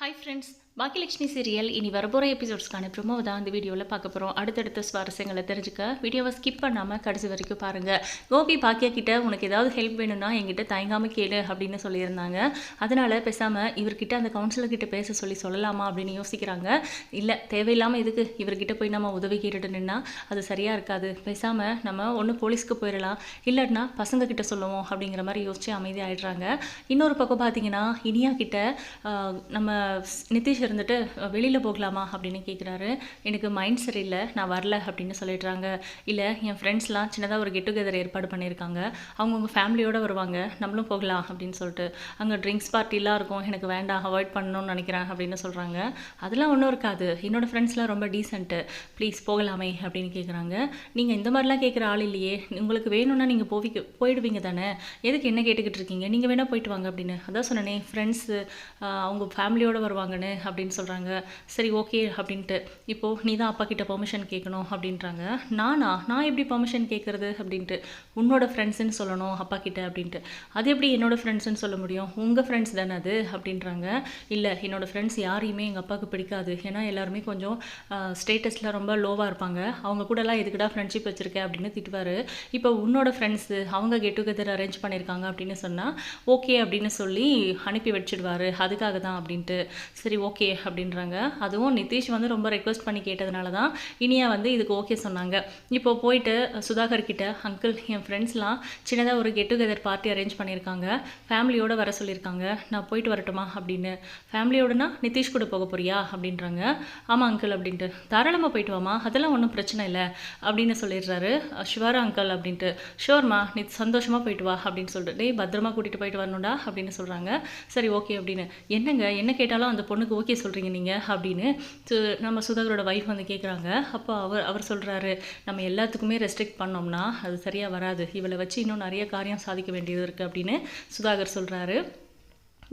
Hi friends Baakiyalakshmi serial இனி வரப்போகிற எபிசோட்ஸ்க்கான promo தான் இந்த வீடியோவில் பார்க்க போகிறோம் அடுத்தடுத்த சுவாரஸ்யங்களை தெரிஞ்சுக்க வீடியோவை ஸ்கிப் பண்ணாமல் கடைசி வரைக்கும் பாருங்கள் கோபி பாக்கியா கிட்ட உனக்கு ஏதாவது ஹெல்ப் வேணும்னா என்கிட்ட தயங்காமல் கேளு அப்படின்னு சொல்லியிருந்தாங்க. அதனால் பேசாமல் இவர்கிட்ட அந்த கவுன்சிலர்கிட்ட பேச சொல்லி சொல்லலாமா அப்படின்னு யோசிக்கிறாங்க. இல்லை தேவையில்லாமல் இதுக்கு இவர்கிட்ட போய் நம்ம உதவி கேட்டுட்டு அது சரியாக இருக்காது. பேசாமல் நம்ம ஒன்று போலீஸ்க்கு போயிடலாம். இல்லைன்னா பசங்க கிட்ட சொல்லுவோம் அப்படிங்கிற மாதிரி யோசிச்சு அமைதியாயிடுறாங்க. இன்னொரு பக்கம் பார்த்தீங்கன்னா இனியா கிட்ட நம்ம நிதிஷ் இருந்துட்டு வெளியில் போகலாமா? அப்படின்னு கேட்குறாரு எனக்கு மைண்ட் சரியில்லை நான் வரல அப்படின்னு சொல்லிடுறாங்க. இல்லை என் ஃப்ரெண்ட்ஸ்லாம் சின்னதாக ஒரு கெட் டுகெதர் ஏற்பாடு பண்ணியிருக்காங்க. அவங்கவுங்க ஃபேமிலியோடு வருவாங்க நம்மளும் போகலாம் அப்படின்னு சொல்லிட்டு. அங்கே ட்ரிங்க்ஸ் பார்ட்டிலாம் இருக்கும் எனக்கு வேண்டாம் அவாய்ட் பண்ணணும்னு நினைக்கிறேன் அப்படின்னு சொல்கிறாங்க அதெல்லாம் ஒன்றும் இருக்காது. என்னோடய ஃப்ரெண்ட்ஸ்லாம் ரொம்ப டீசென்ட்டு ப்ளீஸ் போகலாமே அப்படின்னு கேட்குறாங்க நீங்கள் இந்த மாதிரிலாம் கேட்குற ஆள் இல்லையே. உங்களுக்கு வேணும்னா நீங்கள் போவிக்க போயிடுவீங்க தானே. எதுக்கு என்ன கேட்டுக்கிட்டு இருக்கீங்க? நீங்கள் வேணால் போயிட்டு வாங்க அப்படின்னு. அதான் சொன்னேனே ஃப்ரெண்ட்ஸு அவங்க ஃபேமிலியோடு வருவாங்கன்னு அப்படின்னு சொல்கிறாங்க சரி ஓகே அப்படின்ட்டு. இப்போது நீ தான் அப்பா கிட்ட பெர்மிஷன் கேட்கணும் அப்படின்றாங்க. நானா? நான் எப்படி பெர்மிஷன் கேட்குறது அப்படின்ட்டு. உன்னோட ஃப்ரெண்ட்ஸுன்னு சொல்லணும் அப்பா கிட்ட அப்படின்ட்டு. அது எப்படி என்னோட ஃப்ரெண்ட்ஸ்னு சொல்ல முடியும்? உங்கள் ஃப்ரெண்ட்ஸ் தானே அது அப்படின்றாங்க. இல்லை என்னோடய ஃப்ரெண்ட்ஸ் யாரையுமே எங்கள் அப்பாவுக்கு பிடிக்காது. ஏன்னா எல்லாருமே கொஞ்சம் ஸ்டேட்டஸில் ரொம்ப லோவாக இருப்பாங்க. அவங்க கூடலாம் எதுக்குடா ஃப்ரெண்ட்ஷிப் வச்சுருக்கேன் அப்படின்னு திட்டுவார். இப்போ உன்னோட ஃப்ரெண்ட்ஸு அவங்க கெட் டுகெதர் அரேஞ்ச் பண்ணியிருக்காங்க அப்படின்னு சொன்னால் ஓகே அப்படின்னு சொல்லி அனுப்பி வச்சிடுவார். அதுக்காக தான் அப்படின்ட்டு. சரி ஓகே அப்படின்றாங்க. அதுவும் நிதிஷ் வந்து ரொம்ப ரெக்வஸ்ட் பண்ணி கேட்டதுனால தான் இனியா வந்து இதுக்கு ஓகே சொன்னாங்க. இப்போ போயிட்டு சுதாகர் கிட்ட அங்கிள் என் ஃப்ரெண்ட்ஸ்லாம் சின்னதாக ஒரு கெட் டுகெதர் பார்ட்டி அரேஞ்ச் பண்ணியிருக்காங்க. ஃபேமிலியோடு வர சொல்லியிருக்காங்க. நான் போயிட்டு வரட்டுமா அப்படின்னு. ஃபேமிலியோடனா நிதிஷ் கூட போக போறியா அப்படின்றாங்க. ஆமாம் அங்கிள் அப்படின்ட்டு. தாராளமாக போயிட்டு வாமா அதெல்லாம் ஒன்றும் பிரச்சனை இல்லை அப்படின்னு சொல்லிடுறாரு ஷுவரா அங்கிள் அப்படின்ட்டு. ஷோர்மா நீ சந்தோஷமாக போயிட்டு வா அப்படின்னு சொல்லிட்டு. டேய் பத்திரமா கூட்டிகிட்டு போயிட்டு வரணும்டா அப்படின்னு சொல்கிறாங்க சரி ஓகே அப்படின்னு. என்னங்க என்ன கேட்டால் கேட்டாலும் அந்த பொண்ணுக்கு ஓகே சொல்கிறீங்க நீங்கள் அப்படின்னு. சு- நம்ம சுதாகரோட ஒய்ஃப் வந்து கேட்குறாங்க அப்போ அவர் அவர் சொல்கிறாரு நம்ம எல்லாத்துக்குமே ரெஸ்ட்ரிக்ட் பண்ணோம்னா அது சரியாக வராது. இவளை வச்சு இன்னும் நிறைய காரியம் சாதிக்க வேண்டியது இருக்குது அப்படின்னு சுதாகர் சொல்கிறாரு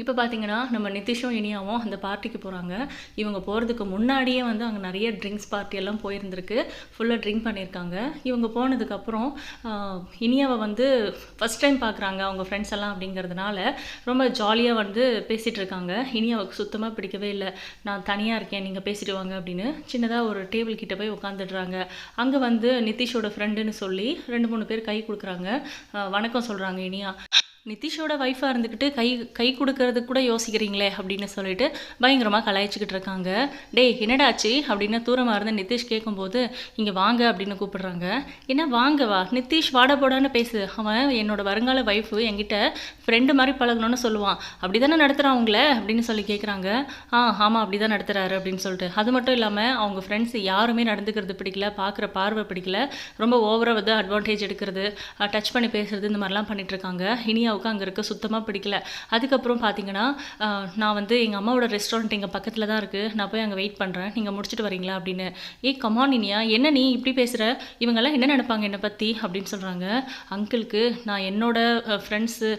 இப்போ பார்த்தீங்கன்னா நம்ம நிதிஷும் இனியாவும் அந்த பார்ட்டிக்கு போகிறாங்க இவங்க போகிறதுக்கு முன்னாடியே வந்து அங்கே நிறைய ட்ரிங்க்ஸ் பார்ட்டி எல்லாம் போயிருந்திருக்கு. ஃபுல்லாக ட்ரிங்க் பண்ணியிருக்காங்க இவங்க போனதுக்கப்புறம் இனியாவை வந்து ஃபஸ்ட் டைம் பார்க்குறாங்க அவங்க ஃப்ரெண்ட்ஸ் எல்லாம் அப்படிங்கிறதுனால ரொம்ப ஜாலியாக வந்து பேசிகிட்டு இருக்காங்க. இனியாவுக்கு சுத்தமாக பிடிக்கவே இல்லை. நான் தனியாக இருக்கேன் நீங்கள் பேசிட்டு வாங்க அப்படின்னு சின்னதாக ஒரு டேபிள் கிட்ட போய் உட்காந்துடுறாங்க அங்கே வந்து நிதிஷோட ஃப்ரெண்டுன்னு சொல்லி ரெண்டு மூணு பேர் கை கொடுக்குறாங்க. வணக்கம் சொல்கிறாங்க இனியா. நிதிஷோட ஒய்ஃபாக இருந்துக்கிட்டு கை கை கொடுக்கறதுக்கு கூட யோசிக்கிறீங்களே அப்படின்னு சொல்லிட்டு பயங்கரமாக கலாய்ச்சிக்கிட்டு இருக்காங்க. டேய் என்னடாச்சு அப்படின்னு தூரமாக இருந்து நிதிஷ் கேட்கும்போது இங்கே வாங்க அப்படின்னு கூப்பிடுறாங்க. என்ன வாங்க வா நிதிஷ் வாட போடான்னு பேசு. அவன் என்னோட வருங்கால ஒய்ஃபு என்கிட்ட ஃப்ரெண்டு மாதிரி பழகணும்னு சொல்லுவான். அப்படி தானே நடத்துகிறான் அவங்கள அப்படின்னு சொல்லி கேட்குறாங்க ஆ ஆமாம் அப்படி தான் நடத்துகிறாரு அப்படின்னு சொல்லிட்டு. அது மட்டும் இல்லாமல் அவங்க ஃப்ரெண்ட்ஸ் யாருமே நடந்துக்கிறது பிடிக்கல பார்க்குற பார்வை பிடிக்கல. ரொம்ப ஓவராக வந்து அட்வான்டேஜ் எடுக்கிறது டச் பண்ணி பேசுறது இந்த மாதிரிலாம் பண்ணிட்டு இருக்காங்க. இனியாவுக்கு அங்கே இருக்க சுத்தமாக பிடிக்கல. அதுக்கப்புறம் பார்த்தீங்கன்னா நான் வந்து எங்கள் அம்மாவோட ரெஸ்டாரண்ட் எங்கள் பக்கத்தில் தான் இருக்குது நான் போய் அங்கே வெயிட் பண்ணுறேன் நீங்கள் முடிச்சுட்டு வரீங்களா அப்படின்னு. ஏ கமான் இனியா. என்ன நீ இப்படி பேசுகிற இவங்கெல்லாம் என்ன நினைப்பாங்க என்னை பற்றி அப்படின்னு சொல்கிறாங்க அங்கிளுக்கு நான் என்னோட ஃப்ரெண்ட்ஸு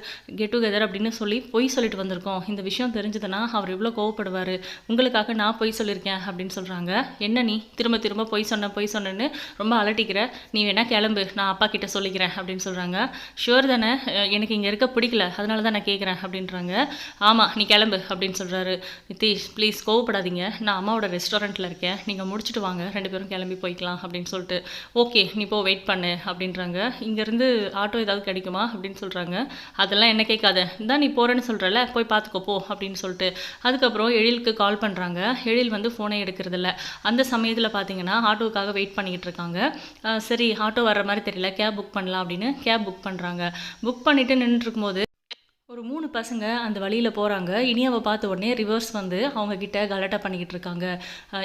கெட் டுகெதர் அப்படின்னு சொல்லி பொய் சொல்லிட்டு வந்திருக்கோம். இந்த விஷயம் தெரிஞ்சதுன்னா அவர் இவ்வளோ கோவப்படுவார். உங்களுக்காக நான் பொய் சொல்லியிருக்கேன் அப்படின்னு சொல்கிறாங்க என்ன நீ? திரும்ப திரும்ப பொய் சொன்ன பொய் சொன்னேன்னு ரொம்ப அலட்டிக்கிற. நீ வேணால் கிளம்பு. நான் அப்பா கிட்ட சொல்லிக்கிறேன். அப்படின்னு சொல்கிறாங்க ஷுவர் தானே. எனக்கு இங்கே இருக்க பிடிக்கல அதனால தான் நான் கேட்குறேன் அப்படின்றாங்க. ஆமாம் நீ கிளம்பு அப்படின்னு சொல்கிறாரு நிதிஷ் ப்ளீஸ் கோவப்படாதீங்க. நான் அம்மாவோட ரெஸ்டாரண்ட்டில் இருக்கேன். நீங்கள் முடிச்சுட்டு வாங்க. ரெண்டு பேரும் கிளம்பி போய்க்கலாம் அப்படின்னு சொல்லிட்டு. ஓகே நீ போ வெயிட் பண்ணு அப்படின்றாங்க. இங்கேருந்து ஆட்டோ ஏதாவது கிடைக்குமா அப்படின்னு சொல்கிறாங்க அதெல்லாம் என்ன கேட்காத. இந்தா நீ போகிறேன்னு சொல்கிறல போய் பார்த்துக்கோ போ அப்படின்னு சொல்லிட்டு. அதுக்கப்புறம் எழிலுக்கு கால் பண்ணுறாங்க எழில் வந்து ஃபோனே எடுக்கிறதில்ல. அந்த சமயத்தில் பார்த்தீங்கன்னா ஆட்டோவுக்காக வெயிட் பண்ணிக்கிட்டு இருக்காங்க. சரி ஆட்டோ வர்ற மாதிரி தெரியல கேப் புக் பண்ணலாம் அப்படின்னு கேப் புக் பண்ணுறாங்க புக் பண்ணிவிட்டு நின்றுட்டு இருக்கும்போது ஒரு மூணு பசங்க அந்த வழியில் போகிறாங்க இனியாவை பார்த்த உடனே ரிவர்ஸ் வந்து அவங்க கிட்ட கலாட்டா பண்ணிக்கிட்டு இருக்காங்க.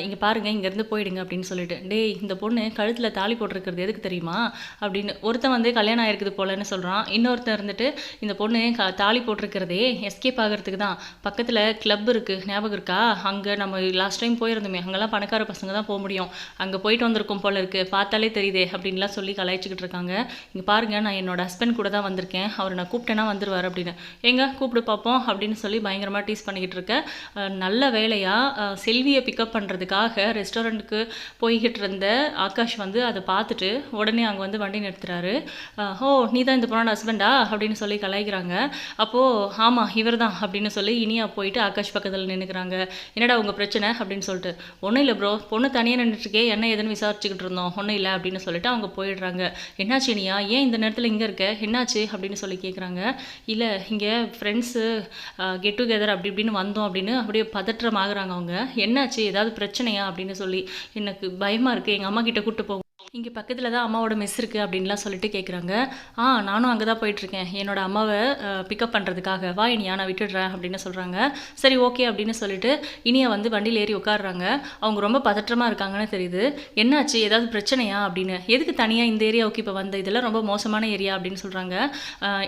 இங்கே பாருங்கள் இங்கேருந்து போயிடுங்க அப்படின்னு சொல்லிட்டு. டேய் இந்த பொண்ணு கழுத்தில் தாலி போட்டிருக்கிறது எதுக்கு தெரியுமா? அப்படின்னு ஒருத்தன் வந்து கல்யாணம் ஆயிருக்குது போலன்னு சொல்கிறான் இன்னொருத்தன் இருந்துட்டு இந்த பொண்ணு க தாலி போட்டிருக்கிறதே எஸ்கேப் ஆகிறதுக்கு தான். பக்கத்தில் கிளப் இருக்குது ஞாபகம் இருக்கா? அங்கே நம்ம லாஸ்ட் டைம் போயிருந்தோமே. அங்கெல்லாம் பணக்கார பசங்க தான் போக முடியும். அங்கே போயிட்டு வந்திருக்கோம் போல இருக்குது பார்த்தாலே தெரியுதே அப்படின்லாம் சொல்லி கலாய்ச்சிக்கிட்டு இருக்காங்க. இங்கே பாருங்கள் நான் என்னோட ஹஸ்பண்ட் கூட தான் வந்திருக்கேன். அவர் நான் கூப்பிட்டேன்னா வந்துருவார் அப்படின்னு. எங்க? கூப்பிடு பார்ப்போம் அப்படின்னு சொல்லி பயங்கரமாக டீஸ் பண்ணிக்கிட்டு இருக்க. நல்ல வேலையாக செல்வியை பிக்கப் பண்ணுறதுக்காக ரெஸ்டாரண்ட்டுக்கு போய்கிட்டு இருந்த ஆகாஷ் வந்து அதை பார்த்துட்டு உடனே அங்கே வந்து வண்டி நிறுத்துறாரு. ஓ நீ தான் இந்த பொண்ணோட ஹஸ்பண்டா அப்படின்னு சொல்லி கலாய்க்கிறாங்க. அப்போது ஆமாம் இவர் தான் அப்படின்னு சொல்லி இனியா போயிட்டு ஆகாஷ் பக்கத்தில் நின்றுக்கிறாங்க என்னடா உங்கள் பிரச்சனை? அப்படின்னு சொல்லிட்டு ஒன்றும் இல்லை ப்ரோ பொண்ணு தனியாக நின்றுட்டுருக்கே என்ன ஏதுன்னு விசாரிச்சுக்கிட்டு இருந்தோம் ஒன்றும் இல்லை அப்படின்னு சொல்லிட்டு அவங்க போயிடுறாங்க. என்னாச்சு இனியா? ஏன் இந்த நேரத்தில் இங்கே இருக்க? என்னாச்சு? அப்படின்னு சொல்லி கேட்குறாங்க இல்லை இங்கே இங்கே ஃப்ரெண்ட்ஸு கெட் டுகெதர் அப்படி இப்படின்னு வந்தோம் அப்படின்னு அப்படியே பதற்றமாகறாங்க அவங்க. என்னாச்சு? ஏதாவது பிரச்சனையா? அப்படின்னு சொல்லி எனக்கு பயமாக இருக்குது எங்கள் அம்மா கிட்ட கூப்பிட்டு போகும் இங்கே பக்கத்தில் தான் அம்மாவோட மெஸ் இருக்குது அப்படின்லாம் சொல்லிட்டு கேட்குறாங்க ஆ நானும் அங்கே தான் போயிட்டுருக்கேன். என்னோட அம்மாவை பிக்கப் பண்ணுறதுக்காக வா இனியா நான் விட்டுடுறேன் அப்படின்னு சொல்கிறாங்க சரி ஓகே அப்படின்னு சொல்லிட்டு இனியா வந்து வண்டியில் ஏறி உட்காடுறாங்க அவங்க ரொம்ப பதற்றமாக இருக்காங்கன்னு தெரியுது. என்னாச்சு? ஏதாவது பிரச்சனையா அப்படின்னு. எதுக்கு தனியாக இந்த ஏரியாவுக்கு இப்போ வந்த? இதெல்லாம் ரொம்ப மோசமான ஏரியா அப்படின்னு சொல்கிறாங்க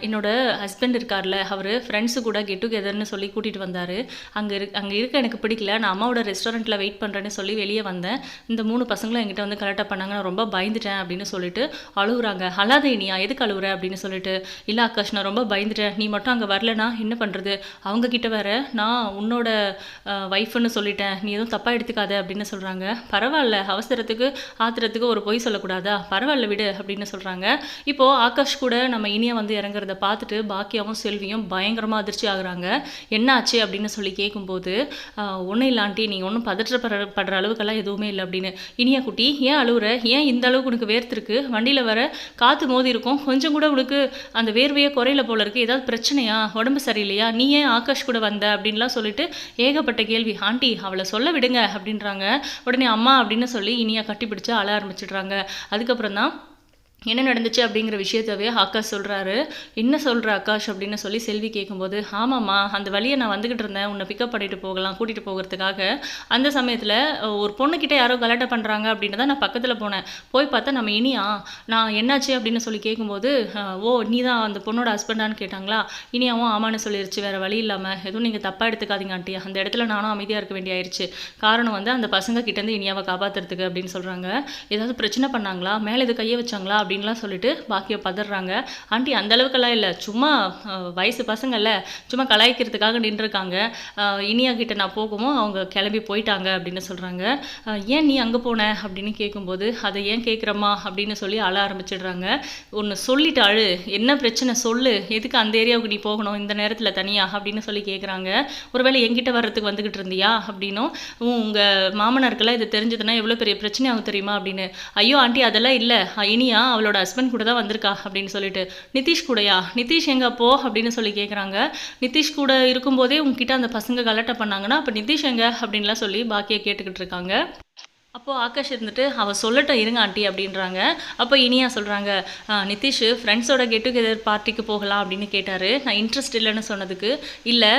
என்னோட ஹஸ்பண்ட் இருக்கார்ல அவர் ஃப்ரெண்ட்ஸு கூட கெட் டுகெதர்னு சொல்லி கூட்டிகிட்டு வந்தார். அங்கே இரு அங்கே இருக்க எனக்கு பிடிக்கல. நான் அம்மாவோட ரெஸ்டாரண்ட்டில் வெயிட் பண்ணுறேன்னு சொல்லி வெளியே வந்தேன். இந்த மூணு பசங்களும் என்கிட்ட வந்து கலெக்டாக பண்ணாங்க. நான் ரொம்ப பயந்துட்டேன் அப்படின்னு சொல்லிட்டு அழுகுறாங்க. அழாத இனியா எதுக்கு அழுகுற அப்படின்னு சொல்லிட்டு இல்லை ஆகாஷ் நான் ரொம்ப பயந்துட்டேன். நீ மட்டும் அங்கே வரலனா என்ன பண்ணுறது அவங்க கிட்ட வேற நான் உன்னோட ஒய்ஃப்னு சொல்லிட்டேன். நீ எதுவும் தப்பாக எடுத்துக்காத அப்படின்னு சொல்கிறாங்க பரவாயில்ல அவசரத்துக்கு ஆத்திரத்துக்கு ஒரு பொய் சொல்லக்கூடாதா? பரவாயில்ல விடு அப்படின்னு சொல்கிறாங்க இப்போது ஆகாஷ் கூட நம்ம இனியா வந்து இறங்குறத பார்த்துட்டு பாக்கியாவும் செல்வியும் பயங்கரமாக அதிர்ச்சி ஆகுறாங்க. என்ன ஆச்சு அப்படின்னு சொல்லி கேட்கும்போது ஒன்றும் இல்லை ஆண்டி. நீங்கள் ஒன்றும் பதற்றப்படுற படுற அளவுக்கெல்லாம் எதுவுமே இல்லை அப்படின்னு. இனியா குட்டி ஏன் அழுகுற ஏன் இந்த அளவுக்கு உனக்கு வேர்த்திருக்கு வண்டியில் வர காற்று மோதி இருக்கும். கொஞ்சம் கூட உனக்கு அந்த வேர்வையே குறையில போல இருக்குது ஏதாவது பிரச்சனையா? உடம்பு சரியில்லையா? நீ ஏன் ஆகாஷ் கூட வந்த? அப்படின்லாம் சொல்லிட்டு ஏகப்பட்ட கேள்வி. ஆண்டி அவளை சொல்ல விடுங்க அப்படின்றாங்க. உடனே அம்மா அப்படின்னு சொல்லி இனியா கட்டிப்பிடிச்சு அழ ஆரம்பிச்சிடுறாங்க. அதுக்கப்புறம் தான் என்ன நடந்துச்சு அப்படிங்கிற விஷயத்தவே ஆகாஷ் சொல்கிறாரு என்ன சொல்கிற ஆகாஷ் அப்படின்னு சொல்லி செல்வி கேட்கும்போது ஆமாம்மா அந்த வழியை நான் வந்துக்கிட்டு இருந்தேன். உன்னை பிக்கப் பண்ணிட்டு போகலாம் கூட்டிகிட்டு போகிறதுக்காக. அந்த சமயத்தில் ஒரு பொண்ணுக்கிட்ட யாரோ கலாட்டை பண்ணுறாங்க அப்படின்னு தான் நான் பக்கத்தில் போனேன். போய் பார்த்தா நம்ம இனியா நான் என்னாச்சு? அப்படின்னு சொல்லி கேட்கும்போது ஓ நீ தான் அந்த பொண்ணோட ஹஸ்பண்டான்னு கேட்டாங்களா? இனியாவும் ஆமான்னு சொல்லிருச்சு. வேறு வழி இல்லாமல் எதுவும் நீங்கள் தப்பாக எடுத்துக்காதீங்க ஆண்டி. அந்த இடத்துல நானும் அமைதியாக இருக்க வேண்டியாயிருச்சு. காரணம் வந்து அந்த பசங்க கிட்டேருந்து இனியாவை காப்பாற்றுறதுக்கு அப்படின்னு சொல்கிறாங்க ஏதாவது பிரச்சனை பண்ணாங்களா? மேலே இது கையை வச்சாங்களா? அப்படின்லாம் சொல்லிட்டு பாக்கியை பதறாங்க. ஆண்டி அந்த அளவுக்கெல்லாம் இல்லை. சும்மா வயசு பசங்கள்ல சும்மா கலாய்க்கிறதுக்காக நின்றுருக்காங்க. இனியா கிட்ட நான் போகவும் அவங்க கிளம்பி போயிட்டாங்க அப்படின்னு சொல்கிறாங்க ஏன் நீ அங்கே போன? அப்படின்னு கேட்கும்போது அதை ஏன் கேட்குறம்மா அப்படின்னு சொல்லி அழ ஆரம்பிச்சிடுறாங்க. ஒன்று சொல்லிட்டு அழு. என்ன பிரச்சனை சொல்லு. எதுக்கு அந்த ஏரியாவுக்கு நீ போகணும்? இந்த நேரத்தில் தனியா? அப்படின்னு சொல்லி கேட்குறாங்க ஒருவேளை எங்கிட்ட வர்றதுக்கு வந்துக்கிட்டு இருந்தியா? அப்படின்னும். உங்கள் மாமனாருக்கெல்லாம் இது தெரிஞ்சதுன்னா எவ்வளோ பெரிய பிரச்சனை ஆகும் தெரியுமா? அப்படின்னு. ஐயோ ஆண்டி அதெல்லாம் இல்லை. இனியா அவளோட ஹஸ்பண்ட் கூட தான் வந்திருக்கா அப்படின்னு சொல்லிட்டு. நிதிஷ் கூடயா? நிதிஷ் எங்க போ அப்படின்னு சொல்லி கேட்குறாங்க நிதிஷ் கூட இருக்கும்போதே உங்ககிட்ட அந்த பசங்க கலட்டை பண்ணாங்கன்னா அப்போ நிதிஷ் எங்க? அப்படின்லாம் சொல்லி பாக்கியை கேட்டுக்கிட்டு இருக்காங்க. அப்போது ஆகாஷ் இருந்துட்டு அவள் சொல்லட்டும் இருங்க ஆண்டி அப்படின்றாங்க. அப்போ இனியா சொல்கிறாங்க நிதிஷ் ஃப்ரெண்ட்ஸோட கெட் டுகெதர் பார்ட்டிக்கு போகலாம் அப்படின்னு கேட்டார். நான் இன்ட்ரெஸ்ட் இல்லைன்னு சொன்னதுக்கு இல்லை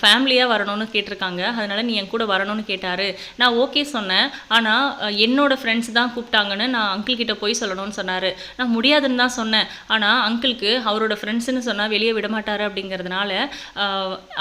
ஃபேமிலியாக வரணும்னு கேட்டிருக்காங்க. அதனால் நீ என் கூட வரணும்னு கேட்டார். நான் ஓகே சொன்னேன். ஆனால் என்னோட ஃப்ரெண்ட்ஸ் தான் கூப்பிட்டாங்கன்னு நான் அங்கிள் கிட்டே போய் சொல்லணும்னு சொன்னார். நான் முடியாதுன்னு தான் சொன்னேன். ஆனால் அங்கிளுக்கு அவரோட ஃப்ரெண்ட்ஸ்னு சொன்னால் வெளியே விட மாட்டார் அப்படிங்கிறதுனால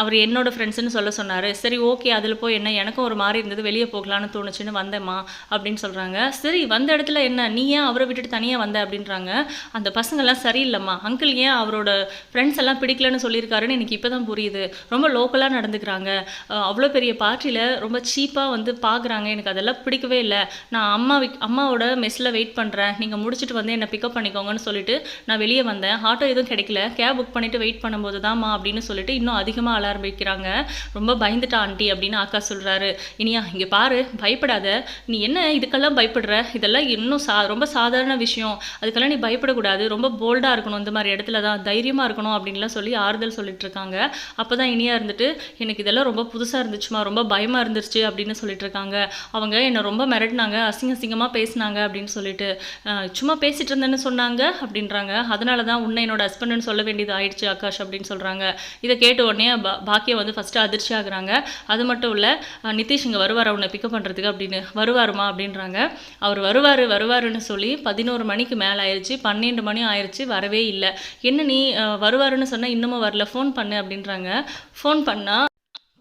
அவர் என்னோடய ஃப்ரெண்ட்ஸ்னு சொல்ல சொன்னார். சரி ஓகே அதில் போய் என்ன எனக்கும் ஒரு மாதிரி இருந்தது வெளியே போகலான்னு தோணுச்சுன்னு வந்தேம்மா. அப்படின்னு சொல்கிறாங்க சரி வந்த இடத்துல என்ன? நீ ஏன் அவரை விட்டுட்டு தனியாக வந்த? அப்படின்றாங்க. அந்த பசங்கள்லாம் சரியில்லைம்மா. அங்கிள் ஏன் அவரோட ஃப்ரெண்ட்ஸ் எல்லாம் பிடிக்கலன்னு சொல்லியிருக்காருன்னு எனக்கு இப்போ தான் புரியுது. ரொம்ப லோக்கலாக நடந்துக்கிறாங்க. அவ்வளோ பெரிய பார்ட்டியில் ரொம்ப சீப்பாக வந்து பார்க்குறாங்க எனக்கு அதெல்லாம் பிடிக்கவே இல்லை. நான் அம்மா விக்- அம்மாவோட மெஸ்ஸில் வெயிட் பண்ணுறேன் நீங்கள் முடிச்சுட்டு வந்து என்னை பிக்கப் பண்ணிக்கோங்கன்னு சொல்லிட்டு நான் வெளியே வந்தேன். ஆட்டோ எதுவும் கிடைக்கல. கேப் புக் பண்ணிவிட்டு வெயிட் பண்ணும்போது தான்மா அப்படின்னு சொல்லிட்டு இன்னும் அதிகமாக அலாரம் வைக்கிறாங்க ரொம்ப பயந்துட்டா ஆண்டி அப்படின்னு அக்கா சொல்கிறாரு இனியா இங்கே பாரு. பயப்படாத. நீ என்ன இதுக்கெல்லாம் பயப்படுற? இதெல்லாம் இன்னும் சா ரொம்ப சாதாரண விஷயம். அதுக்கெல்லாம் நீ பயப்படக்கூடாது. ரொம்ப போல்டாக இருக்கணும். இந்த மாதிரி இடத்துல தான் தைரியமாக இருக்கணும் அப்படின்லாம் சொல்லி ஆறுதல் சொல்லிட்டு இருக்காங்க. அப்போ தான் இனியா இருந்துட்டு எனக்கு இதெல்லாம் ரொம்ப புதுசாக இருந்துச்சுமா? ரொம்ப பயமாக இருந்துருச்சு அப்படின்னு சொல்லிட்டு இருக்காங்க. அவங்க என்னை ரொம்ப மிரட்டினாங்க. அசிங்க அசிங்கமாக பேசினாங்க அப்படின்னு சொல்லிட்டு சும்மா பேசிட்டு இருந்தேன்னு சொன்னாங்க அப்படின்றாங்க. அதனால தான் உன்னை என்னோட ஹஸ்பண்ட்னு சொல்ல வேண்டியது ஆயிடுச்சு ஆகாஷ் அப்படின்னு சொல்கிறாங்க இதை கேட்ட உடனே பா- வந்து ஃபஸ்ட்டு அதிர்ச்சி ஆகுறாங்க. அது மட்டும் இல்லை நிதிஷ் இங்கே வருவார்? உன்னை பிக்கப் பண்ணுறதுக்கு அப்படின்னு. வருவார் வருவாருமா அப்படின்றாங்க. அவர் வருவார் வருவாருன்னு சொல்லி பதினோரு மணிக்கு மேலே ஆயிடுச்சு பன்னெண்டு மணி ஆயிடுச்சு வரவே இல்லை. என்ன நீ வருவாருன்னு சொன்னால் இன்னமும் வரல ஃபோன் பண்ணு அப்படின்றாங்க. ஃபோன் பண்ணால்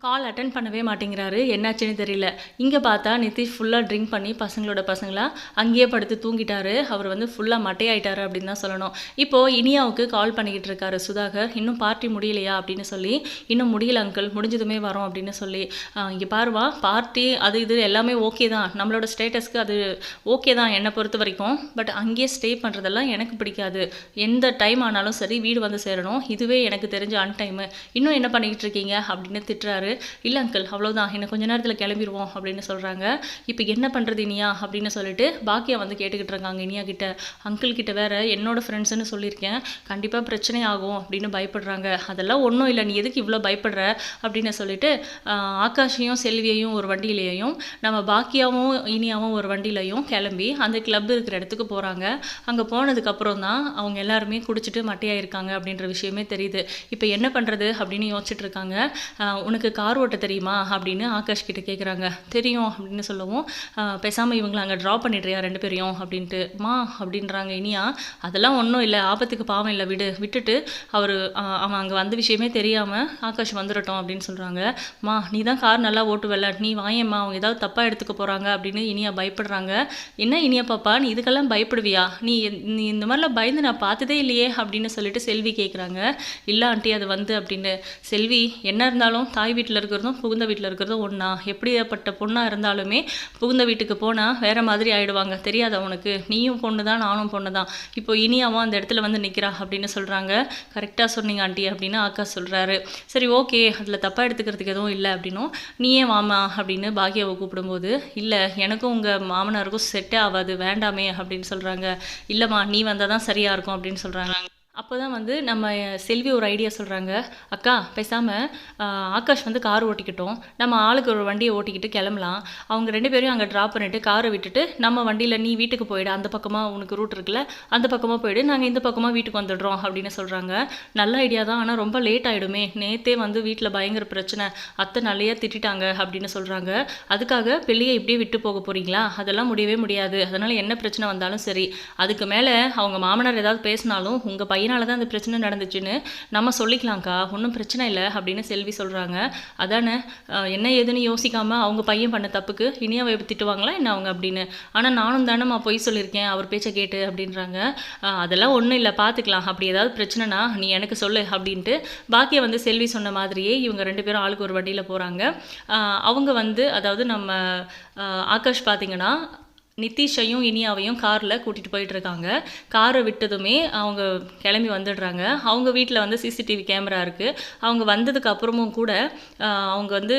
கால் அட்டன் பண்ணவே மாட்டேங்கிறாரு. என்னாச்சுன்னு தெரியல. இங்கே பார்த்தா நிதிஷ் ஃபுல்லாக ட்ரிங்க் பண்ணி பசங்களோட பசங்களாக அங்கேயே படுத்து தூங்கிட்டாரு. அவர் வந்து ஃபுல்லாக மட்டையாயிட்டாரு அப்படின்னு தான் சொல்லணும். இப்போது இனியாவுக்கு கால் பண்ணிக்கிட்டு இருக்காரு சுதாகர். இன்னும் பார்ட்டி முடியலையா அப்படின்னு சொல்லி இன்னும் முடியல அங்கிள் முடிஞ்சதுமே வரோம் அப்படின்னு சொல்லி. இங்கே பாருவா பார்ட்டி அது இது எல்லாமே ஓகே தான். நம்மளோட ஸ்டேட்டஸ்க்கு அது ஓகே தான் என்னை பொறுத்த வரைக்கும். பட் அங்கேயே ஸ்டே பண்ணுறதெல்லாம் எனக்கு பிடிக்காது. எந்த டைம் ஆனாலும் சரி வீடு வந்து சேரணும். இதுவே எனக்கு தெரிஞ்ச அன்டைமு இன்னும் என்ன பண்ணிக்கிட்டு இருக்கீங்க? அப்படின்னு திட்டுறாரு. இல்லை அங்கிள் அவ்வளோதான் என்ன கொஞ்ச நேரத்தில் கிளம்பிடுவோம் அப்படின்னு சொல்கிறாங்க இப்போ என்ன பண்ணுறது இனியா? அப்படின்னு சொல்லிட்டு பாக்கியா வந்து கேட்டுக்கிட்டு இருக்காங்க இனியா கிட்ட. அங்கிள் கிட்ட வேற என்னோட ஃப்ரெண்ட்ஸ்னு சொல்லியிருக்கேன். கண்டிப்பாக பிரச்சனை ஆகும் அப்படின்னு பயப்படுறாங்க. அதெல்லாம் ஒன்றும் இல்லை. நீ எதுக்கு இவ்வளோ பயப்படுற? அப்படின்னு சொல்லிட்டு ஆகாஷையும் செல்வியையும் ஒரு வண்டியிலையும் நம்ம பாக்கியாவும் இனியாவும் ஒரு வண்டியிலையும் கிளம்பி அந்த கிளப் இருக்கிற இடத்துக்கு போகிறாங்க அங்கே போனதுக்கப்புறம் தான் அவங்க எல்லாருமே குடிச்சிட்டு மட்டையாக இருக்காங்க அப்படின்ற விஷயமே தெரியுது. இப்போ என்ன பண்ணுறது அப்படின்னு யோசிச்சுட்டு இருக்காங்க. உனக்கு கார் ஓட்ட தெரியுமா அப்படின்னு ஆகாஷ் கிட்ட கேட்குறாங்க தெரியும் அப்படின்னு சொல்லவும் பேசாமல் இவங்களை அங்கே ட்ராப் பண்ணிடுறியா ரெண்டு பேரையும்? அப்படின்ட்டு மா அப்படின்றாங்க இனியா. அதெல்லாம் ஒன்றும் இல்லை ஆபத்துக்கு பாவம் இல்லை விடு. விட்டுட்டு அவர் அவன் அங்கே வந்த விஷயமே தெரியாமல் ஆகாஷ் வந்துடட்டும் அப்படின்னு சொல்கிறாங்க மா நீ தான் கார் நல்லா ஓட்டுவல நீ வாயேம்மா அவங்க ஏதாவது தப்பாக எடுத்துக்க போகிறாங்க அப்படின்னு இனியா பயப்படுறாங்க. என்ன இனியா பாப்பா நீ இதுக்கெல்லாம் பயப்படுவியா? நீ நீ இந்த மாதிரிலாம் பயந்து நான் பார்த்ததே இல்லையே அப்படின்னு சொல்லிட்டு செல்வி கேட்குறாங்க இல்லை ஆண்டி அது வந்து அப்படின்னு. செல்வி என்ன இருந்தாலும் தாய் வீட்டு வீட்டில் இருக்கிறதும் புகுந்த வீட்டில் இருக்கிறதும் ஒன்றா எப்படிப்பட்ட பொண்ணாக இருந்தாலுமே புகுந்த வீட்டுக்கு போனால் வேறு மாதிரி ஆகிடுவாங்க தெரியாது உனக்கு? நீயும் பொண்ணு தான் நானும் பொண்ணு தான் இப்போ இனியாவும் அந்த இடத்துல வந்து நிற்கிறா அப்படின்னு சொல்கிறாங்க கரெக்டாக சொன்னீங்க ஆண்டி அப்படின்னு அக்கா சொல்கிறாரு சரி ஓகே. அதில் தப்பாக எடுத்துக்கிறதுக்கு எதுவும் இல்லை அப்படின்னும். நீயே வாமா அப்படின்னு பாக்யாவை கூப்பிடும்போது இல்லை எனக்கும் உங்கள் மாமனாருக்கும் செட்டே ஆகாது. வேண்டாமே அப்படின்னு சொல்கிறாங்க இல்லைம்மா நீ வந்தால் தான் சரியாக இருக்கும் அப்படின்னு சொல்கிறாங்க அப்போ தான் வந்து நம்ம செல்வி ஒரு ஐடியா சொல்கிறாங்க அக்கா பேசாமல் ஆகாஷ் வந்து கார் ஓட்டிக்கிட்டோம். நம்ம ஆளுக்கு ஒரு வண்டியை ஓட்டிக்கிட்டு கிளம்பலாம். அவங்க ரெண்டு பேரையும் அங்கே ட்ராப் பண்ணிவிட்டு காரை விட்டுட்டு நம்ம வண்டியில் நீ வீட்டுக்கு போயிடு அந்த பக்கமாக உனக்கு ரூட் இருக்குல்ல அந்த பக்கமாக போயிடு நாங்கள் இந்த பக்கமாக வீட்டுக்கு வந்துடுறோம் அப்படின்னு சொல்கிறாங்க நல்ல ஐடியா தான் ஆனால் ரொம்ப லேட் ஆகிடுமே நேத்தே வந்து வீட்டில் பயங்கர பிரச்சனை. அத்தை நல்லையாக திட்டிட்டாங்க அப்படின்னு சொல்கிறாங்க அதுக்காக பிள்ளையை இப்படியே விட்டு போக போகிறீங்களா அதெல்லாம் முடியவே முடியாது. அதனால் என்ன பிரச்சனை வந்தாலும் சரி. அதுக்கு மேலே அவங்க மாமனார் ஏதாவது பேசினாலும் உங்கள் பையன் பையனால தான் அந்த பிரச்சனை நடந்துச்சுன்னு நம்ம சொல்லிக்கலாம்க்கா. ஒன்றும் பிரச்சனை இல்லை அப்படின்னு செல்வி சொல்கிறாங்க அதானே? என்ன ஏதுன்னு யோசிக்காமல் அவங்க பையன் பண்ண தப்புக்கு இனியாவை திட்டுவாங்களா என்ன அவங்க அப்படின்னு? ஆனால் நானும் தானேம்மா பொய் சொல்லியிருக்கேன். அவர் பேச்சை கேட்டு அப்படின்றாங்க. அதெல்லாம் ஒன்றும் இல்லை. பார்த்துக்கலாம் அப்படி ஏதாவது பிரச்சனைனா நீ எனக்கு சொல்லு அப்படின்ட்டு பாக்கிய வந்து செல்வி சொன்ன மாதிரியே இவங்க ரெண்டு பேரும் ஆளுக்கு ஒரு வண்டியில் போகிறாங்க அவங்க வந்து அதாவது நம்ம ஆகாஷ் பார்த்தீங்கன்னா நிதிஷையும் இனியாவையும் காரில் கூட்டிகிட்டு போயிட்டுருக்காங்க. காரை விட்டதுமே அவங்க கிளம்பி வந்துடுறாங்க. அவங்க வீட்டில் வந்து சிசிடிவி கேமரா இருக்குது அவங்க வந்ததுக்கு அப்புறமும் கூட அவங்க வந்து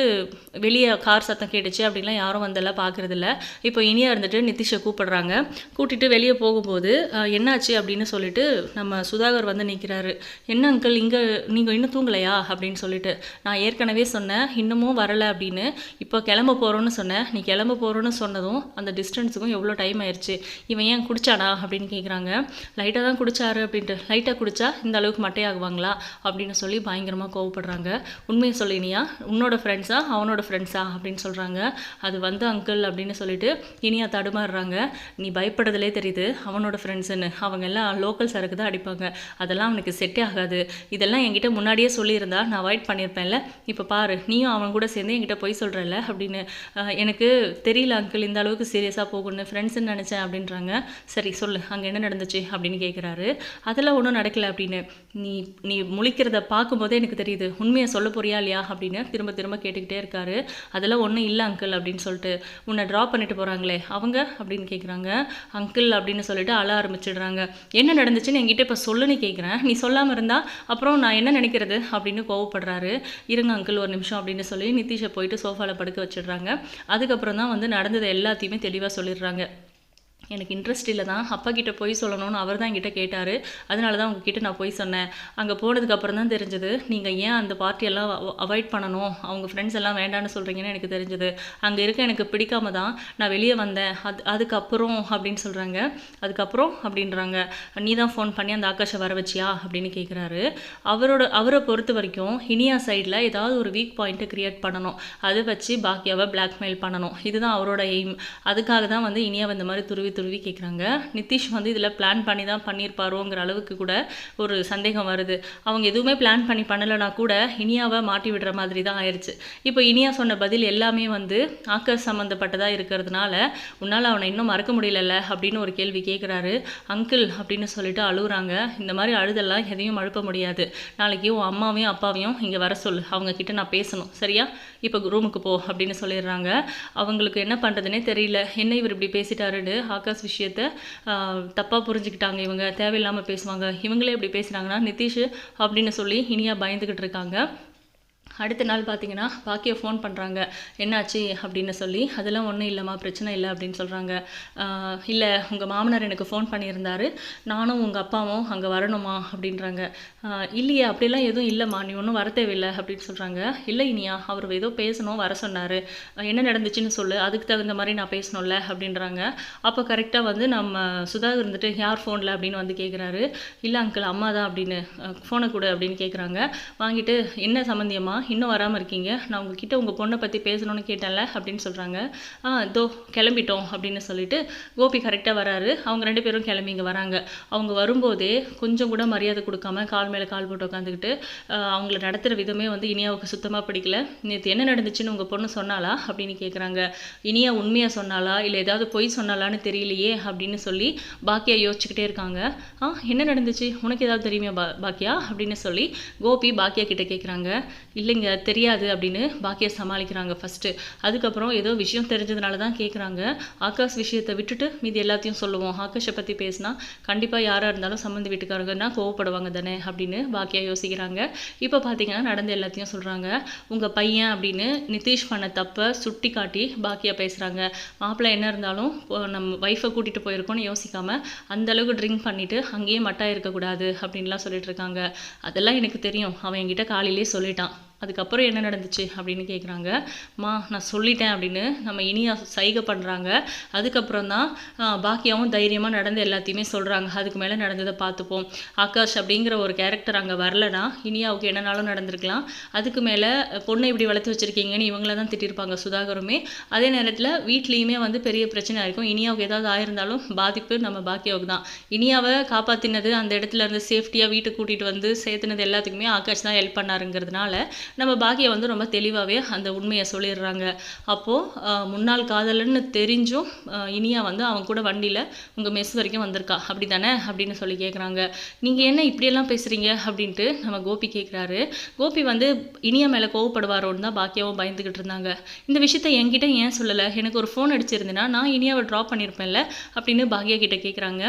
வெளியே கார் சத்தம் கேட்டுச்சு அப்படின்லாம் யாரும் வந்தெல்லாம் பார்க்குறதில்ல இப்போ இனியா இருந்துட்டு நிதிஷை கூப்பிடுறாங்க. கூட்டிகிட்டு வெளியே போகும்போது என்னாச்சு அப்படின்னு சொல்லிட்டு நம்ம சுதாகர் வந்து நிற்கிறாரு என்ன அங்கிள் இங்கே நீங்கள் இன்னும் தூங்கலையா? அப்படின்னு சொல்லிட்டு. நான் ஏற்கனவே சொன்னேன். இன்னமும் வரலை அப்படின்னு. இப்போ கிளம்ப போகிறோன்னு சொன்னேன். நீ கிளம்ப போகிறோன்னு சொன்னதும் அந்த டிஸ்டன்ஸுக்கும் எவ்வளோ டைம் ஆயிடுச்சு இவன் ஏன் குடிச்சானா அப்படின்னு கேட்குறாங்க லைட்டாக தான் குடிச்சாரு அப்படின்ட்டு. லைட்டாக குடிச்சா இந்த அளவுக்கு மட்டையாகுவாங்களா? அப்படின்னு சொல்லி பயங்கரமாக கோவப்படுறாங்க. உண்மையை சொல்லினியா உன்னோட ஃப்ரெண்ட்ஸா அவனோட ஃப்ரெண்ட்ஸா அப்படின்னு சொல்கிறாங்க அது வந்து அங்கிள் அப்படின்னு சொல்லிட்டு இனியா தடுமாறுறாங்க. நீ பயப்படுறதுலே தெரியுது அவனோட ஃப்ரெண்ட்ஸுன்னு அவங்க எல்லாம் லோக்கல் சரக்கு தான் அடிப்பாங்க. அதெல்லாம் அவனுக்கு செட்டே ஆகாது. இதெல்லாம் என்கிட்ட முன்னாடியே சொல்லியிருந்தா நான் அவாய்ட் பண்ணியிருப்பேன்ல. இப்போ பாரு நீயும் அவன் கூட சேர்ந்து என்கிட்ட போய் சொல்கிறல்ல அப்படின்னு. எனக்கு தெரியல அங்கிள் இந்த அளவுக்கு சீரியஸாக போகணும்னு ஃப்ரெண்ட்ஸ்ன்னு நினச்சேன் அப்படின்றாங்க. சரி சொல்லு அங்கே என்ன நடந்துச்சு அப்படின்னு கேட்குறாரு அதெல்லாம் ஒன்றும் நடக்கல அப்படின்னு. நீ நீ முழிக்கிறத பார்க்கும்போதே எனக்கு தெரியுது. உண்மையை சொல்ல போறியா இல்லையா அப்படின்னு திரும்ப திரும்ப கேட்டுக்கிட்டே இருக்காரு. அதெல்லாம் ஒன்றும் இல்லை அங்கிள் அப்படின்னு சொல்லிட்டு. உன்னை ட்ராப் பண்ணிட்டு போகிறாங்களே அவங்க? அப்படின்னு கேட்குறாங்க அங்கிள் அப்படின்னு சொல்லிட்டு அழ ஆரம்பிச்சிடுறாங்க. என்ன நடந்துச்சுன்னு என்கிட்ட இப்போ சொல்லுன்னு கேட்குறேன் நீ சொல்லாமல் இருந்தால் அப்புறம் நான் என்ன நினைக்கிறது அப்படின்னு கோவப்படுறாரு. இருங்க அங்கிள் ஒரு நிமிஷம் அப்படின்னு சொல்லி நிதிஷை போயிட்டு சோஃபாவில் படுக்க வச்சிடுறாங்க. அதுக்கப்புறம் தான் வந்து நடந்தது எல்லாத்தையுமே தெளிவாக சொல்லிடுறாங்க 三个 எனக்கு இன்ட்ரெஸ்ட் இல்லை தான் அப்பா கிட்ட போய் சொல்லணும்னு அவர் தான் என்கிட்ட கேட்டார். அதனால தான் உங்ககிட்ட நான் போய் சொன்னேன். அங்கே போனதுக்கப்புறம் தான் தெரிஞ்சது நீங்கள் ஏன் அந்த பார்ட்டியெல்லாம் அவாய்ட் பண்ணணும்? அவங்க ஃப்ரெண்ட்ஸ் எல்லாம் வேண்டான்னு சொல்கிறீங்கன்னு எனக்கு தெரிஞ்சது. அங்கே இருக்க எனக்கு பிடிக்காம தான் நான் வெளியே வந்தேன். அது அதுக்கப்புறம் அப்படின்னு சொல்கிறாங்க அதுக்கப்புறம் அப்படின்றாங்க. நீ தான் ஃபோன் பண்ணி அந்த ஆகாஷை வர வச்சியா? அப்படின்னு கேட்குறாரு அவரோட அவரை பொறுத்த வரைக்கும் இனியா சைடில் ஏதாவது ஒரு வீக் பாயிண்ட்டை க்ரியேட் பண்ணணும். அதை வச்சு பாக்கியாவை பிளாக்மெயில் பண்ணணும். இதுதான் அவரோட எய்ம் அதுக்காக தான் வந்து இனியாவை இந்த மாதிரி துருவி துருவி கேட்குறாங்க நிதிஷ் வந்து இதில் பிளான் பண்ணி தான் பண்ணியிருப்பாரோங்கிற அளவுக்கு கூட ஒரு சந்தேகம் வருது. அவங்க எதுவுமே பிளான் பண்ணி பண்ணலைனா கூட இனியாவை மாட்டி விடுற மாதிரி தான் ஆயிடுச்சு இப்போ இனியா சொன்ன பதில் எல்லாமே வந்து ஆக்கர் சம்மந்தப்பட்டதாக இருக்கிறதுனால உன்னால் அவனை இன்னும் மறக்க முடியலல்ல அப்படின்னு ஒரு கேள்வி கேட்குறாரு அங்கிள் அப்படின்னு சொல்லிட்டு அழுகுறாங்க இந்த மாதிரி அழுதெல்லாம் எதையும் அழுப்ப முடியாது. நாளைக்கு உன் அம்மாவையும் அப்பாவையும் இங்கே வர சொல்லு. அவங்க கிட்ட நான் பேசணும். சரியா? இப்போ ரூமுக்கு போ அப்படின்னு சொல்லிடுறாங்க. அவங்களுக்கு என்ன பண்ணுறதுனே தெரியல. என்ன இவர் இப்படி பேசிட்டாருன்னு ஆகாஷ் விஷயத்த தப்பாக புரிஞ்சுக்கிட்டாங்க இவங்க. தேவையில்லாமல் பேசுவாங்க. இவங்களே இப்படி பேசுகிறாங்கன்னா நிதிஷ் அப்படின்னு சொல்லி இனியா பயந்துக்கிட்டு இருக்காங்க. அடுத்த நாள் பார்த்தீங்கன்னா பாக்கியை ஃபோன் பண்ணுறாங்க என்னாச்சு அப்படின்னு சொல்லி அதெல்லாம் ஒன்றும் இல்லைம்மா பிரச்சனை இல்லை அப்படின்னு சொல்கிறாங்க இல்லை உங்கள் மாமனார் எனக்கு ஃபோன் பண்ணியிருந்தாரு. நானும் உங்கள் அப்பாவும் அங்கே வரணுமா? அப்படின்றாங்க. இல்லையே அப்படிலாம் எதுவும் இல்லைம்மா நீ ஒன்றும் வர தேவையில்லை அப்படின்னு சொல்கிறாங்க இல்லை இனியா அவர் ஏதோ பேசணும் வர சொன்னார். என்ன நடந்துச்சுன்னு சொல்லு அதுக்கு தகுந்த மாதிரி நான் பேசணும்ல அப்படின்றாங்க. அப்போ கரெக்டாக வந்து நம்ம சுதாகர் இருந்துட்டு யார் ஃபோனில் அப்படின்னு வந்து கேட்குறாரு இல்லை அங்கிள் அம்மா தான் அப்படின்னு ஃபோனை கொடு அப்படின்னு கேட்குறாங்க வாங்கிட்டு என்ன சம்மந்தியம்மா இன்னும் வராமல் இருக்கீங்க. நான் உங்ககிட்ட உங்கள் பொண்ணை பற்றி பேசணும்னு கேட்டேன்ல அப்படின்னு சொல்கிறாங்க ஆ தோ கிளம்பிட்டோம் அப்படின்னு சொல்லிட்டு கோபி கரெக்டாக வராரு. அவங்க ரெண்டு பேரும் கிளம்பி இங்கே வராங்க. அவங்க வரும்போதே கொஞ்சம் கூட மரியாதை கொடுக்காம கால் மேலே கால் போட்டு உட்காந்துக்கிட்டு அவங்கள நடத்துகிற விதமே வந்து இனியாவுக்கு சுத்தமாக பிடிக்கல. நேற்று என்ன நடந்துச்சுன்னு உங்கள் பொண்ணு சொன்னாலா அப்படின்னு கேட்குறாங்க இனியா உண்மையாக சொன்னாலா இல்லை ஏதாவது பொய் சொன்னாலான்னு தெரியலையே அப்படின்னு சொல்லி பாக்கியா யோசிச்சுக்கிட்டே இருக்காங்க. ஆ என்ன நடந்துச்சு? உனக்கு ஏதாவது தெரியுமா பா பாக்கியா? அப்படின்னு சொல்லி கோபி பாக்கியா கிட்டே கேட்குறாங்க இல்லைங்க தெரியாது அப்படின்னு பாக்கியா சமாளிக்கிறாங்க ஃபஸ்ட்டு அதுக்கப்புறம் ஏதோ விஷயம் தெரிஞ்சதுனால தான் கேட்குறாங்க ஆகாஷ் விஷயத்தை விட்டுட்டு மீதி எல்லாத்தையும் சொல்லுவோம். ஆகாஷை பற்றி பேசினா கண்டிப்பாக யாராக இருந்தாலும் சம்மந்தி வீட்டுக்காரங்கன்னா கோவப்படுவாங்க தானே அப்படின்னு பாக்கியா யோசிக்கிறாங்க. இப்போ பார்த்தீங்கன்னா நடந்த எல்லாத்தையும் சொல்கிறாங்க உங்கள் பையன் அப்படின்னு நிதிஷ் பண்ண தப்பை சுட்டி காட்டி பாக்கியா பேசுகிறாங்க மாப்பிள்ளை என்ன இருந்தாலும் நம்ம ஒய்ஃபை கூட்டிகிட்டு போயிருக்கோம்னு யோசிக்காம அந்த அளவுக்கு ட்ரிங்க் பண்ணிட்டு அங்கேயே மட்டா இருக்கக்கூடாது அப்படின்லாம் சொல்லிட்டு இருக்காங்க. அதெல்லாம் எனக்கு தெரியும். அவன் என்கிட்ட காலையிலே சொல்லிட்டான். அதுக்கப்புறம் என்ன நடந்துச்சு அப்படின்னு கேட்குறாங்க மா நான் சொல்லிட்டேன் அப்படின்னு நம்ம இனியா சைகை பண்ணுறாங்க அதுக்கப்புறம் தான் பாக்கியாவும் தைரியமாக நடந்த எல்லாத்தையுமே சொல்கிறாங்க அதுக்கு மேலே நடந்ததை பார்த்துப்போம். ஆகாஷ் அப்படிங்கிற ஒரு கேரக்டர் அங்கே வரலனா இனியாவுக்கு என்னனாலும் நடந்திருக்கலாம். அதுக்கு மேலே பொண்ணை இப்படி வளர்த்து வச்சுருக்கீங்கன்னு இவங்கள தான் திட்டிருப்பாங்க சுதாகருமே. அதே நேரத்தில் வீட்லேயுமே வந்து பெரிய பிரச்சனை இருக்கும் இனியாவுக்கு ஏதாவது ஆயிருந்தாலும் பாதிப்பு நம்ம பாக்கியாவுக்கு தான். இனியாவை காப்பாற்றினது அந்த இடத்துல இருந்து சேஃப்டியாக வீட்டுக்கு கூட்டிகிட்டு வந்து சேர்த்துனது எல்லாத்துக்குமே ஆகாஷ் தான் ஹெல்ப் பண்ணாருங்கிறதுனால நம்ம பாக்கியா வந்து ரொம்ப தெளிவாகவே அந்த உண்மையை சொல்லிடுறாங்க. அப்போது முன்னாள் காதலன்னு தெரிஞ்சும் இனியா வந்து அவன் கூட வண்டியில் உங்கள் மெஸ் வரைக்கும் வந்திருக்கா? அப்படி தானே அப்படின்னு சொல்லி கேட்குறாங்க நீங்கள் என்ன இப்படியெல்லாம் பேசுகிறீங்க அப்படின்ட்டு நம்ம கோபி கேட்குறாரு கோபி வந்து இனியா மேலே கோவப்படுவாரோன்னு தான் பாக்கியாவும் பயந்துக்கிட்டு இருந்தாங்க. இந்த விஷயத்த என்கிட்ட ஏன் சொல்லலை? எனக்கு ஒரு ஃபோன் அடிச்சிருந்தேன்னா நான் இனியாவை ட்ராப் பண்ணியிருப்பேன்ல அப்படின்னு பாக்கியா கிட்ட கேட்குறாங்க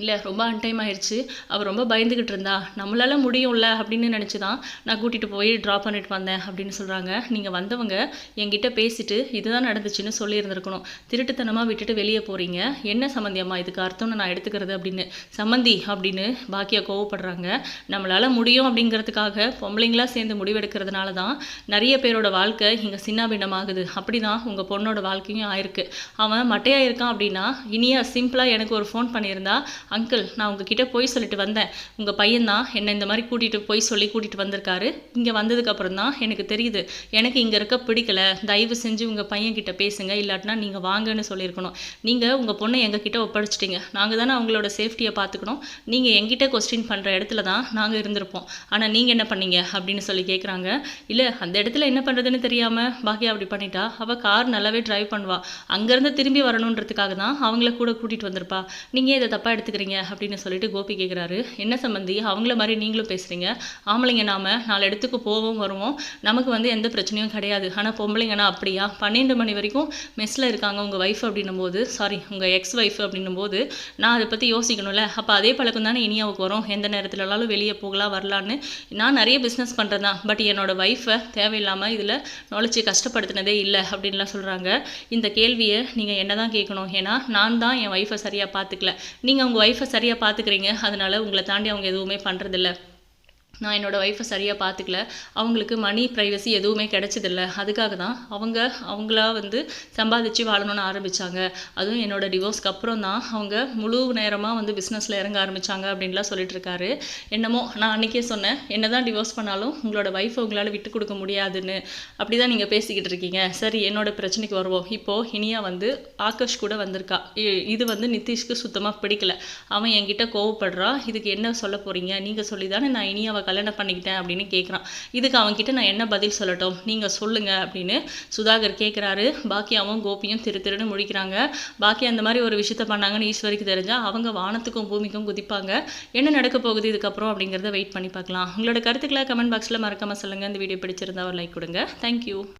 இல்லை ரொம்ப அன்டைம் ஆயிடுச்சு அவள் ரொம்ப பயந்துக்கிட்டு இருந்தா. நம்மளால முடியும்ல அப்படின்னு நினச்சி தான் நான் கூட்டிகிட்டு போய் ட்ராப் பண்ணிட்டு வந்தேன் அப்படின்னு சொல்கிறாங்க நீங்கள் வந்தவங்க என்கிட்ட பேசிட்டு இதுதான் நடந்துச்சுன்னு சொல்லியிருந்திருக்கணும். திருட்டுத்தனமாக விட்டுட்டு வெளியே போகிறீங்க என்ன சம்மந்தியம்மா இதுக்கு அர்த்தம்னு நான் எடுத்துக்கிறது அப்படின்னு. சம்மந்தி அப்படின்னு பாக்கியா கோவப்படுறாங்க. நம்மளால் முடியும் அப்படிங்கிறதுக்காக பொம்பளைங்களாக சேர்ந்து முடிவெடுக்கிறதுனால தான் நிறைய பேரோட வாழ்க்கை இங்கே சின்னாபின்னமாகுது. அப்படி தான் உங்கள் பொண்ணோட வாழ்க்கையும் ஆயிருக்கு. அவன் மட்டையாக இருக்கான் அப்படின்னா இனியா சிம்பிளாக எனக்கு ஒரு ஃபோன் பண்ணியிருந்தா அங்கிள் நான் உங்ககிட்ட போய் சொல்லிட்டு வந்தேன். உங்கள் பையன்தான் என்னை இந்த மாதிரி கூட்டிகிட்டு போய் சொல்லி கூட்டிகிட்டு வந்திருக்காரு. இங்கே வந்ததுக்கப்புறம் தான் எனக்கு தெரியுது. எனக்கு இங்கே இருக்க பிடிக்கல. தயவு செஞ்சு உங்கள் பையன்கிட்ட பேசுங்க. இல்லாட்டினா நீங்கள் வாங்கன்னு சொல்லியிருக்கணும். நீங்கள் உங்கள் பொண்ணை எங்ககிட்ட ஒப்படைச்சிட்டீங்க. நாங்கள் தானே அவங்களோட சேஃப்டியை பார்த்துக்கணும். நீங்கள் எங்கிட்ட கொஸ்டின் பண்ணுற இடத்துல தான் நாங்கள் இருந்திருப்போம். ஆனால் நீங்கள் என்ன பண்ணீங்க? அப்படின்னு சொல்லி கேட்குறாங்க இல்லை அந்த இடத்துல என்ன பண்ணுறதுன்னு தெரியாமல் பாக்கியா அப்படி பண்ணிட்டா? அவள் கார் நல்லாவே டிரைவ் பண்ணுவா. அங்கேருந்து திரும்பி வரணுன்றதுக்காக தான் அவங்கள கூட கூட்டிகிட்டு வந்திருப்பா. நீங்கள் இதை தப்பாக பேசுகிறீங்க அப்படின்னு சொல்லிட்டு கோபி கேட்குறாரு என்ன சம்பந்தி? அவங்கள மாதிரி நீங்களும் பேசுகிறீங்க ஆம்பளைங்க நாம நாலு இடத்துக்கு போவோம் வருவோம். நமக்கு வந்து எந்த பிரச்சனையும் கிடையாது. ஆனால் பொம்பளைங்கன்னா அப்படியா? பன்னெண்டு மணி வரைக்கும் மெஸ்ஸில் இருக்காங்க உங்கள் ஒய்ஃப் அப்படின்னும் போது சாரி உங்கள் எக்ஸ் ஒய்ஃப் அப்படின்னும் போது நான் அதை பற்றி யோசிக்கணும்ல. அப்போ அதே பழக்கம் தானே இனியாவுக்கு வரும். எந்த நேரத்துலனாலும் வெளியே போகலாம் வரலான்னு நான் நிறைய பிஸ்னஸ் பண்ணுறது தான். பட் என்னோடய ஒய்ஃபை தேவையில்லாமல் இதில் நுழைச்சி கஷ்டப்படுத்தினதே இல்லை அப்படின்லாம் சொல்கிறாங்க இந்த கேள்வியை நீங்கள் என்ன தான் கேட்கணும்? ஏன்னா நான் தான் என் ஒய்ஃபை சரியாக பார்த்துக்கல. நீங்கள் உங்கள் ஒய்ஃபை சரியாக பார்த்துக்கிறீங்க அதனால உங்களை தாண்டி அவங்க எதுவுமே பண்ணுறதில்ல நான் என்னோடய ஒய்ஃபை சரியாக பார்த்துக்கல அவங்களுக்கு மணி ப்ரைவசி எதுவுமே கிடைச்சதில்ல. அதுக்காக தான் அவங்க அவங்களா வந்து சம்பாதிச்சு வாழணும்னு ஆரம்பித்தாங்க அதுவும் என்னோடய டிவோர்ஸ்க்கு அப்புறம் தான் அவங்க முழு நேரமாக வந்து பிஸ்னஸில் இறங்க ஆரம்பித்தாங்க அப்படின்லாம் சொல்லிட்டு இருக்காரு. என்னமோ நான் அன்றைக்கே சொன்னேன் என்ன தான் டிவோர்ஸ் பண்ணாலும் உங்களோட ஒய்ஃபை உங்களால் விட்டு கொடுக்க முடியாதுன்னு. அப்படி தான் நீங்கள் பேசிக்கிட்டு இருக்கீங்க. சரி என்னோட பிரச்சனைக்கு வருவோம். இப்போது இனியா வந்து ஆகாஷ் கூட வந்திருக்கா. இ- இது வந்து நிதிஷ்க்கு சுத்தமாக பிடிக்கல. அவன் என்கிட்ட கோவப்படுறான் இதுக்கு என்ன சொல்ல போகிறீங்க நீங்கள் சொல்லி தானே நான் இனியாவை கல்யாணம் பண்ணிக்கிட்டேன் அப்படின்னு கேட்குறான் இதுக்கு அவன்கிட்ட நான் என்ன பதில் சொல்லட்டும்? நீங்கள் சொல்லுங்கள் அப்படின்னு சுதாகர் கேட்குறாரு பாக்கியாவும் கோபியும் திரு திருன்னு முழிக்கிறாங்க. பாக்கி அந்த மாதிரி ஒரு விஷயத்த பண்ணாங்கன்னு ஈஸ்வரிக்கு தெரிஞ்சால் அவங்க வானத்துக்கும் பூமிக்கும் குதிப்பாங்க. என்ன நடக்க போகுது இதுக்கப்புறம் அப்படிங்கிறத வெயிட் பண்ணி பார்க்கலாம். உங்களோட கருத்துக்களை கமெண்ட் பாக்ஸில் மறக்காமல் சொல்லுங்கள் இந்த வீடியோ பிடிச்சிருந்தா ஒரு லைக் கொடுங்க. தேங்க்யூ